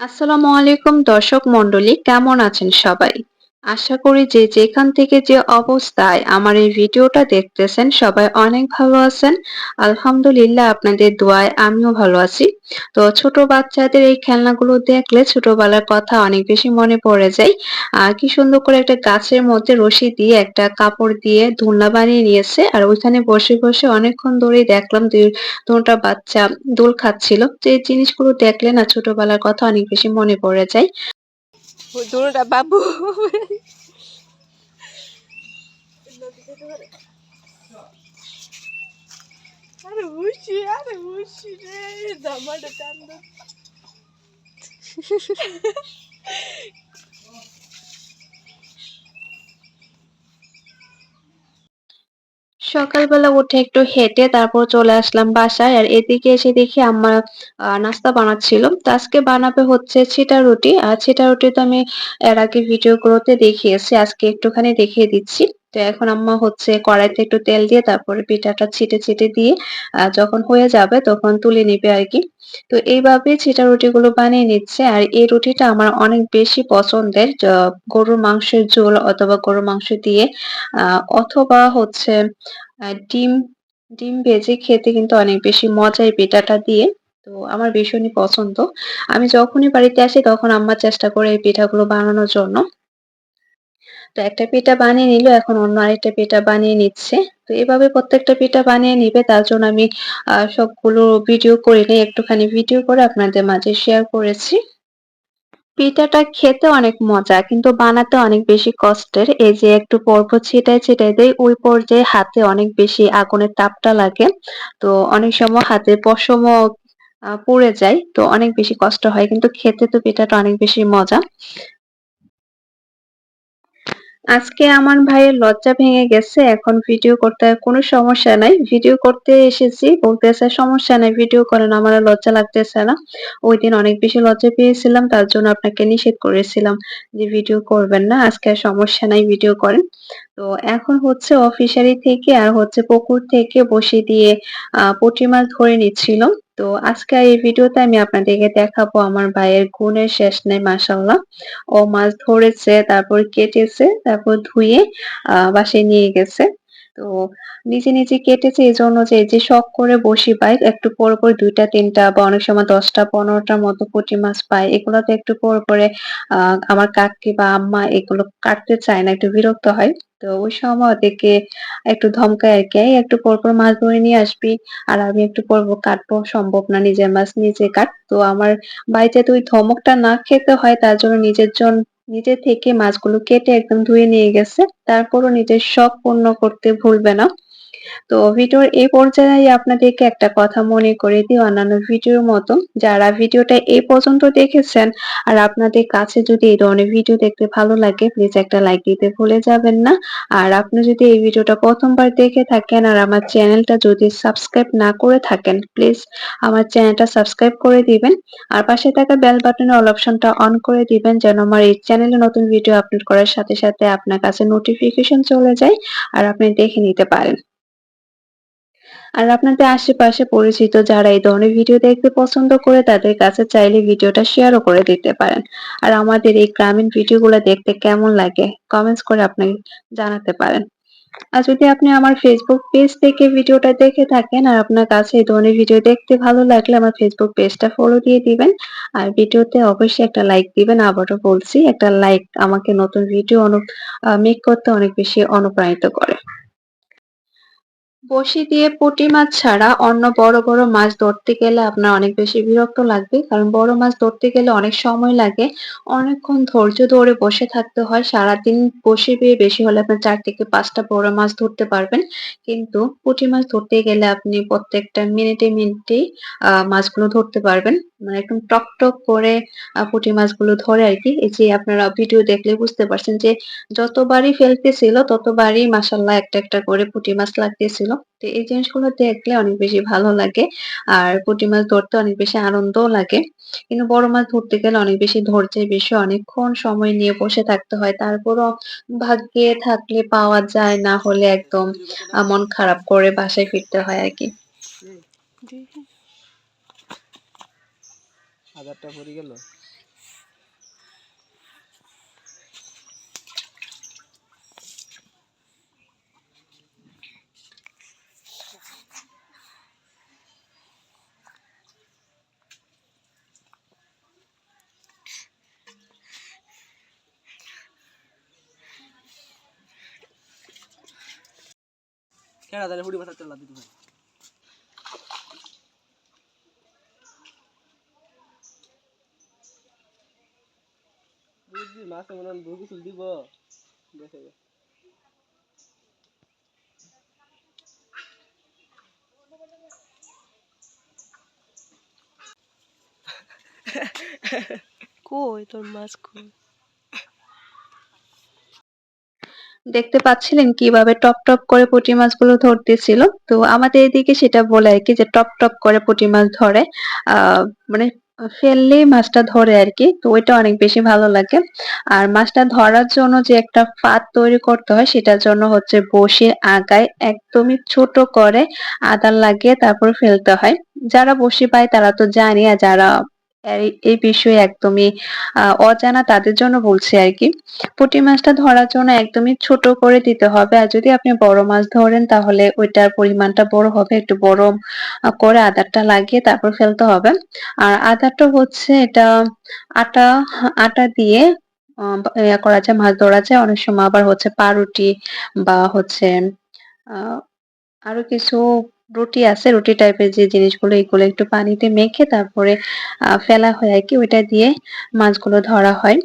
আসসালামু আলাইকুম দর্শক মন্ডলী কেমন আছেন সবাই? আশা করি যে যেখান থেকে যে অবস্থায় আমার এই ভিডিওটা দেখতেছেন, সবাই অনেক ভালো আছেন। আলহামদুলিল্লাহ আপনাদের দোয়ায় আমিও ভালো আছি। তো ছোট বাচ্চাদের এই খেলনাগুলো দেখলে ছোটবেলার কথা অনেক বেশি মনে পড়ে যায়। আর কি সুন্দর করে একটা গাছের মধ্যে রশি দিয়ে একটা কাপড় দিয়ে দোলনা বানিয়ে নিয়েছে। আর ওইখানে বসে বসে অনেকক্ষণ ধরেই দেখলাম দুটা বাচ্চা দোল খাচ্ছিল। তো এই জিনিসগুলো দেখলে না ছোটবেলার কথা অনেক বেশি মনে পড়ে যায়। দুটা বাবু। আরে বুঝছি আরে বুঝছি রে দামাটা টান সকালবেলা উঠে একটু হেঁটে তারপর চলে আসলাম বাসায়। আর এদিকে এসে দেখি আমার নাস্তা বানাচ্ছিল। আজকে বানাবে হচ্ছে ছিটা রুটি। আর ছিটা রুটি তো আমি এর আগে ভিডিও গুলোতে দেখিয়েছি। আজকে একটুখানি দেখিয়ে দিচ্ছি। তো এখন আম্মা হচ্ছে কড়াইতে একটু তেল দিয়ে তারপরে পিঠাটা ছিটে ছিটে দিয়ে যখন হয়ে যাবে তখন তুলে নিবে আর কি। তো এইভাবে ছিটা রুটিগুলো বানিয়ে নিচ্ছে আর এই রুটিটা আমার অনেক বেশি পছন্দের গরুর মাংসের ঝোল অথবা গরুর মাংস দিয়ে অথবা হচ্ছে ডিম ডিম ভেজে খেতে কিন্তু অনেক বেশি মজা এই পিঠাটা দিয়ে। তো আমার ভীষণই পছন্দ। আমি যখনই বাড়িতে আসি তখন আম্মা চেষ্টা করে এই পিঠাগুলো বানানোর জন্য। তো একটা পিঠা বানিয়ে নিল এখন অন্য আরেকটা পিঠা বানিয়ে নিচ্ছে। তো এভাবে প্রত্যেকটা পিঠা বানিয়ে নিবে তার জন্য আমি সবগুলো ভিডিও করিনি একটুখানি ভিডিও করে আপনাদের মাঝে শেয়ার করেছি। পিঠাটা খেতে অনেক মজা কিন্তু বানাতে অনেক বেশি কষ্টের। এই যে একটু পরপর ছিটায় ছিটায় দেয় ওই পর্যায়ে হাতে অনেক বেশি আগুনের তাপটা লাগে। তো অনেক সময় হাতে পশমও আহ, পুড়ে যায় তো অনেক বেশি কষ্ট হয় কিন্তু খেতে তো পিঠাটা অনেক বেশি মজা। আজকে আমার ভাইয়ের লজ্জা ভেঙে গেছে, এখন ভিডিও করতে কোনো সমস্যা নাই। ভিডিও করতে এসেছি, বলতেছে সমস্যা নাই ভিডিও করেন, আমার লজ্জা লাগতেছে না। ওই দিন অনেক বেশি লজ্জা পেয়েছিলাম, তার জন্য আপনাকে নিষেধ করেছিলাম যে ভিডিও করবেন না, আজকে সমস্যা নাই ভিডিও করেন। তো এখন হচ্ছে অফিসারি থেকে আর হচ্ছে পুকুর থেকে বসে দিয়ে, আহ, পুঁটি মাছ ধরে নিচ্ছিল তো আজকে এই ভিডিওতে আমি আপনাদেরকে দেখাবো আমার ভাইয়ের গুণের শেষ নেই মাসাল্লাহ ও মাছ ধরেছে, তারপর কেটেছে, তারপর ধুয়ে বাসায় নিয়ে গেছে। তো নিজে নিজে কেটেছে এই জন্য যে যে শখ করে বসি পাই একটু পর পর দুইটা, তিনটা বা অনেক সময় দশটা, পনেরোটার মতো পুঁটি মাছ পাই এগুলো তো একটু পর পরে আমার কাকি বা আম্মা এগুলো কাটতে চায় না, একটু বিরক্ত হয়। তো ওই সময় ওদেরকে একটু ধমকায় আর কি একটু পর পর মাছ ধরে নিয়ে আসবি, আর আমি একটু পর কাটবো, সম্ভব না, নিজের মাছ নিজে কাট। তো আমার বাড়িতে তো ওই ধমকটা না খেতে হয়, তার জন্য নিজের জন নিজে থেকে মাছগুলো কেটে একদম ধুয়ে নিয়ে গেছে। তারপরও নিজের শখ পূর্ণ করতে ভুলবে না। তো ভিডিওর এই পর্যায়ে আপনাদেরকে একটা কথা মনে করে দিই অন্যান্য ভিডিওর মতো। যারা ভিডিওটা এই পর্যন্ত দেখেছেন আর আপনাদের কাছে যদি এই ধরনের ভিডিও দেখতে ভালো লাগে প্লিজ একটা লাইক দিতে ভুলে যাবেন না। আর আপনি যদি এই ভিডিওটা প্রথমবার দেখে থাকেন আর আমার চ্যানেলটা যদি সাবস্ক্রাইব না করে থাকেন প্লিজ আমার চ্যানেলটা সাবস্ক্রাইব করে দিবেন। আর পাশে থাকা বেল বাটনের অল অপশনটা অন করে দিবেন যেন আমার এই চ্যানেলে নতুন ভিডিও আপলোড করার সাথে সাথে আপনার কাছে নোটিফিকেশন চলে যায় আর আপনি দেখে নিতে পারেন। আর আপনাদের আশেপাশে পরিচিত যারা এই ধরনের ভিডিও দেখতে পছন্দ করে, তাদের কাছে চাইলে ভিডিওটা শেয়ারও করে দিতে পারেন। আর আমাদের এই গ্রামীণ ভিডিওগুলো দেখতে কেমন লাগে কমেন্টস করে আপনি জানাতে পারেন। আর যদি আপনি আমার ফেসবুক পেজ থেকে ভিডিওটা দেখে থাকেন আর আপনার কাছে এই ধরনের ভিডিও দেখতে ভালো লাগলে আমার ফেসবুক পেজটা ফলো দিয়ে দিবেন। আর ভিডিওতে অবশ্যই একটা লাইক দিবেন। আবারও বলছি, একটা লাইক আমাকে নতুন ভিডিও অনু মেক করতে অনেক বেশি অনুপ্রাণিত করে। বড়শি দিয়ে পুঁটি মাছ ছাড়া অন্য বড় বড় মাছ ধরতে গেলে আপনার অনেক বেশি বিরক্ত লাগবে। কারণ বড় মাছ ধরতে গেলে অনেক সময় লাগে। অনেকক্ষণ ধৈর্য ধরে বসে থাকতে হয়। সারাদিন বসে বেয়ে বেশি হলে আপনার চার থেকে পাঁচটা বড় মাছ ধরতে পারবেন। কিন্তু পুঁটি মাছ ধরতে গেলে আপনি প্রত্যেকটা মিনিটে মিনিটেই মাছগুলো ধরতে পারবেন। মানে একদম টক টক করে পুঁটি মাছগুলো ধরে আর কি। এই যে আপনারা ভিডিও দেখলে বুঝতে পারছেন যে যতবারই ফেলতেছিল ততবারই মাশাল্লাহ একটা একটা করে পুঁটি মাছ লাগতেছিল। তো এই জিনিসগুলো দেখলে অনেক বেশি ভালো লাগে। আর পুঁটি মাছ ধরতে অনেক বেশি আনন্দও লাগে। কিন্তু বড় মাছ ধরতে গেলে অনেক বেশি ধৈর্যের বিষয়। অনেকক্ষণ সময় নিয়ে বসে থাকতে হয়। তারপরও ভাগ্যে থাকলে পাওয়া যায় না হলে একদম মন খারাপ করে বাসায় ফিরতে হয় আর কি। হাজারটা পড়ে গেল? কেডা জানে হুড়ি মাথা তেলা দিতে পারে বুঝলি মাছে মনে হয় কিছু দিব। দেখে। কই তোর মাছ কই? দেখতে পাচ্ছিলেন কীভাবে টপ টপ করে পুঁটি মাছগুলো ধরতেছিল। তো আমাদের এদিকে সেটা বলে আর কি যে টপ টপ করে পুঁটি মাছ ধরে। মানে ফেললেই মাছটা ধরে আর কি, তো ওইটা অনেক বেশি ভালো লাগে। আর মাছটা ধরার জন্য যে একটা ফাঁদ তৈরি করতে হয় সেটার জন্য হচ্ছে বসির আগায় একদমই ছোট করে আদার লাগিয়ে তারপর ফেলতে হয়। যারা বসি পায় তারা তো জানে আর যারা এই- বিষয়ে একদমই অজানা তাদের জন্য বলছি আর কি। পুঁটি মাছটা ধরার জন্য একদমই ছোট করে দিতে হবে। আর যদি আপনি বড় মাছ ধরেন তাহলে ওইটার পরিমাণটা বড় হবে। একটু বড় করে আদারটা লাগিয়ে তারপর ফেলতে হবে। আর আদারটা হচ্ছে এটা আটা আটা দিয়ে আহ, করা যায় মাছ ধরা যায়। অনেক সময় আবার হচ্ছে পাউরুটি বা হচ্ছে আহ আরও কিছু রুটি আছে, রুটি টাইপের যে জিনিসগুলো, এগুলো একটু পানিতে মেখে তারপরে ফেলা হয় আর কি, ওইটা দিয়ে মাছগুলো ধরা হয়।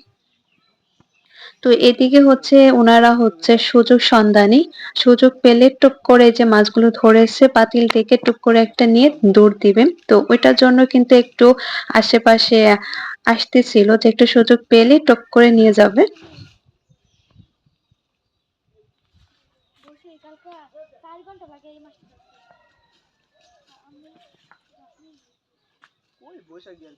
তো এদিকে হচ্ছে ওনারা হচ্ছে সুযোগ সন্ধানী, সুযোগ পেলে টুক করে যে মাছগুলো ধরেছে, পাতিল থেকে টুক করে একটা নিয়ে দৌড় দিবে। তো ওইটার জন্য কিন্তু একটু আশেপাশে আসতেছিল যে একটু সুযোগ পেলে টুক করে নিয়ে যাবে বসে কালকে চার ঘণ্টা লাগে এই মাসটা ওই বসে গিয়ে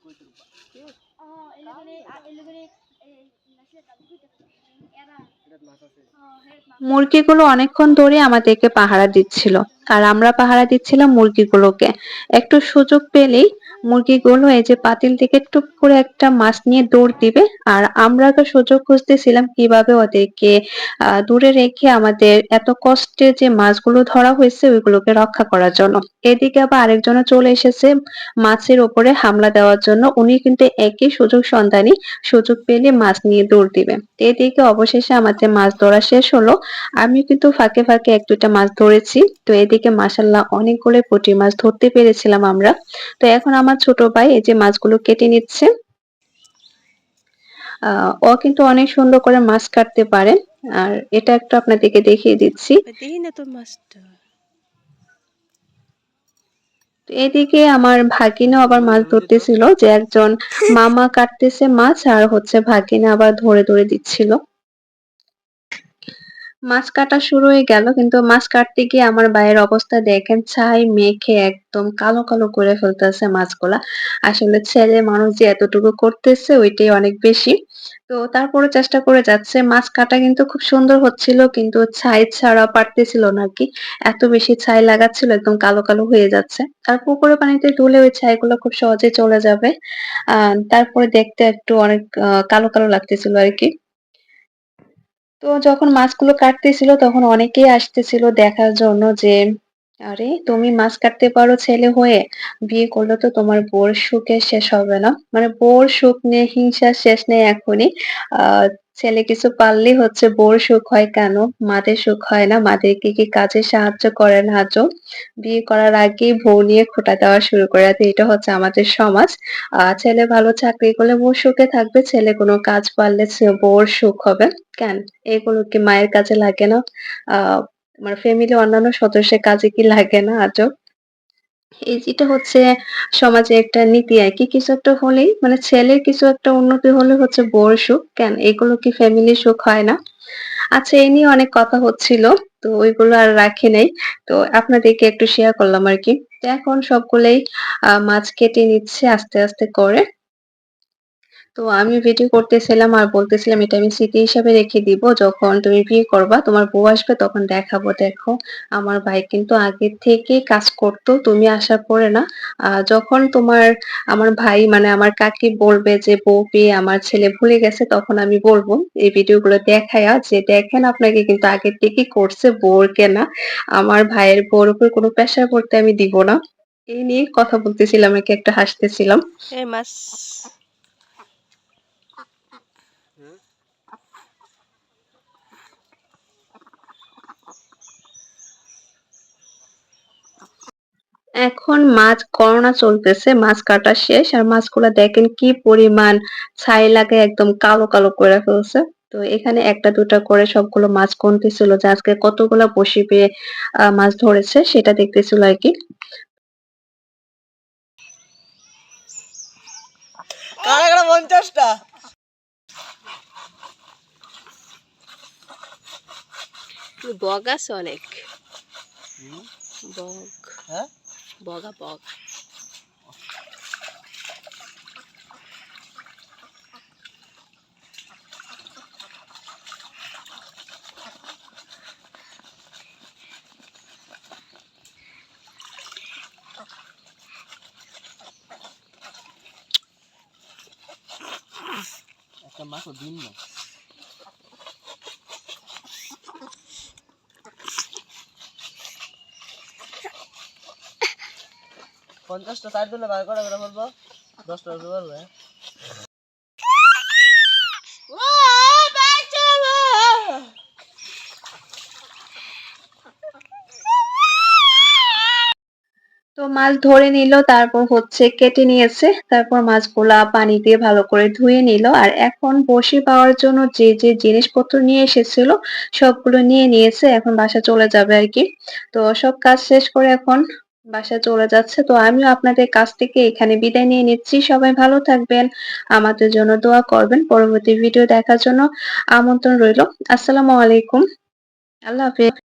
মুরগিগুলো অনেকক্ষণ ধরে আমাদেরকে পাহারা দিচ্ছিল। আর আমরা পাহারা দিচ্ছিলাম মুরগিগুলোকে। একটু সুযোগ পেলেই মুরগিগুলো এই যে পাতিল থেকে টুপ করে একটা মাছ নিয়ে দৌড় দিবে, আর আমরা তো সুযোগ খুঁজতেছিলাম কীভাবে ওদেরকে দূরে রেখে আমাদের এত কষ্টে যে মাছগুলো ধরা হয়েছে ওইগুলোকে রক্ষা করার জন্য। এদিকে আবার আরেকজনও চলে এসেছে মাছের ওপরে হামলা দেওয়ার জন্য। উনি কিন্তু একই সুযোগ সন্ধানী, সুযোগ পেলে মাছ নিয়ে দৌড় দিবে। এদিকে অবশেষে আমাদের মাছ ধরা শেষ হলো। আমি কিন্তু ফাঁকে ফাঁকে এক দুটা মাছ ধরেছি। তো এদিকে মাসাল্লাহ অনেকগুলো পুঁটি মাছ ধরতে পেরেছিলাম আমরা। তো এখন আমার ছোট ভাই এই যে মাছগুলো কেটে নিচ্ছে। ও কিন্তু অনেক সুন্দর করে মাছ কাটতে পারে। আর এটা একটু আপনাদেরকে দেখিয়ে দিচ্ছি। এদিকে আমার ভাগিনা আবার মাছ ধরতেছিল যে একজন মামা কাটতেছে মাছ আর হচ্ছে ভাগিনা আবার ধরে ধরে দিচ্ছিল। মাছ কাটা শুরু হয়ে গেল, কিন্তু মাছ কাটতে গিয়ে আমার ভাইয়ের অবস্থা দেখেন, ছাই মেখে একদম কালো কালো করে ফেলতেছে মাছগুলা। আসলে ছেলে মানুষ যে এতটুকু করতেছে ওইটাই অনেক বেশি। তো তারপরে চেষ্টা করে যাচ্ছে, মাছ কাটা কিন্তু খুব সুন্দর হচ্ছিল, কিন্তু ছাই ছাড়া পারতেছিল নাকি এত বেশি ছাই লাগাচ্ছিল, একদম কালো কালো হয়ে যাচ্ছে। আর পুকুরে পানিতে ধুলে ওই ছাইগুলো খুব সহজে চলে যাবে। আহ, তারপরে দেখতে একটু অনেক কালো কালো লাগতেছিল আর কি। তো যখন মাছগুলো কাটতেছিল, তখন অনেকেই আসতেছিল দেখার জন্য যে, আরে, তুমি মাছ কাটতে পারো ছেলে হয়ে। বিয়ে করলে তো তোমার বোর সুখে শেষ হবে না। মানে বোর সুখ নিয়ে হিংসা শেষ নেই এখনই। আহ ছেলে কিছু পারলেই হচ্ছে বউর সুখ হয় কেন? মাদের সুখ হয় না? মাদেরকে কি কাজে সাহায্য করে না আজও? বিয়ে করার আগেই বউ নিয়ে খোঁটা দেওয়া শুরু করে দেয়। এটা হচ্ছে আমাদের সমাজ। ছেলে ভালো চাকরি করলে বউ সুখে থাকবে। ছেলে কোনো কাজ পারলে বউর সুখ হবে। কেন? এগুলো কি মায়ের কাজে লাগে না? আহ আমার ফ্যামিলি অন্যান্য সদস্যের কাজে কি লাগে না আজব এই যেটা হচ্ছে সমাজে একটা নীতি আর কি, কিছু একটা হলেই মানে ছেলের কিছু একটা উন্নতি হলে হচ্ছে বউর সুখ, কেন? এগুলো কি ফ্যামিলি সুখ হয় না? আচ্ছা এই নিয়ে অনেক কথা হচ্ছিল, তো ওইগুলো আর রাখি নাই, তো আপনাদেরকে একটু শেয়ার করলাম আর কি। এখন সবগুলোই মাছ কেটে নিচ্ছে আস্তে আস্তে করে। তো আমি ভিডিও করতেছিলাম আর বলতেছিলাম এটা আমি স্মৃতি হিসাবে রেখে দিব। যখন তুমি বিয়ে করবা, তোমার বউ আসবে, তখন দেখাবো। দেখো, আমার ভাই কিন্তু আগে থেকে কাজ করতো, তুমি আসার পরে না। যখন তোমার, আমার ভাই মানে আমার কাকি বলবে যে, বউ পেয়ে আমার ছেলে ভুলে গেছে, তখন আমি বলব, এই ভিডিওগুলো দেখায়া যে, দেখেন আপনাকে কিন্তু আগের থেকে করছে বউর কেনা। আমার ভাইয়ের বউর উপর কোনো প্রেশার পড়তে আমি দিব না। এই নিয়ে কথা বলতেছিলাম, একে একটা হাসতেছিলাম। এখন মাছ করোনা চলতেছে মাছ কাটা শেষ আর মাছগুলা দেখেন কি পরিমাণ ছাই লাগে একদম কালো কালো করে ফেলছে। তো এখানে একটা দুটা করে সবগুলো মাছ কমতেছিল যে আজকে কতগুলা বসি পেয়ে মাছ ধরেছে সেটা দেখতেছিল আর কি। কারা কারা পঞ্চাশটা? বগ অনেক। বগ। হ্যাঁ? বগা বগ একটা মাছও দিন না পঞ্চাশটা চার দিলে বার করে করে বলব দশটা পারবে তো মাছ ধরে নিল তারপর হচ্ছে কেটে নিয়েছে। তারপর মাছ মাছগুলা পানি দিয়ে ভালো করে ধুয়ে নিল। আর এখন বসি পাওয়ার জন্য যে যে জিনিসপত্র নিয়ে এসেছিল সবগুলো নিয়ে নিয়েছে। এখন বাসা চলে যাবে আর কি। তো সব কাজ শেষ করে এখন বাসায় চলে যাচ্ছে। তো আমিও আপনাদের কাছ থেকে এখানে বিদায় নিয়ে নিচ্ছি। সবাই ভালো থাকবেন, আমাদের জন্য দোয়া করবেন। পরবর্তী ভিডিও দেখার জন্য আমন্ত্রণ রইল। আসসালামু আলাইকুম। আল্লাহ হাফেজ।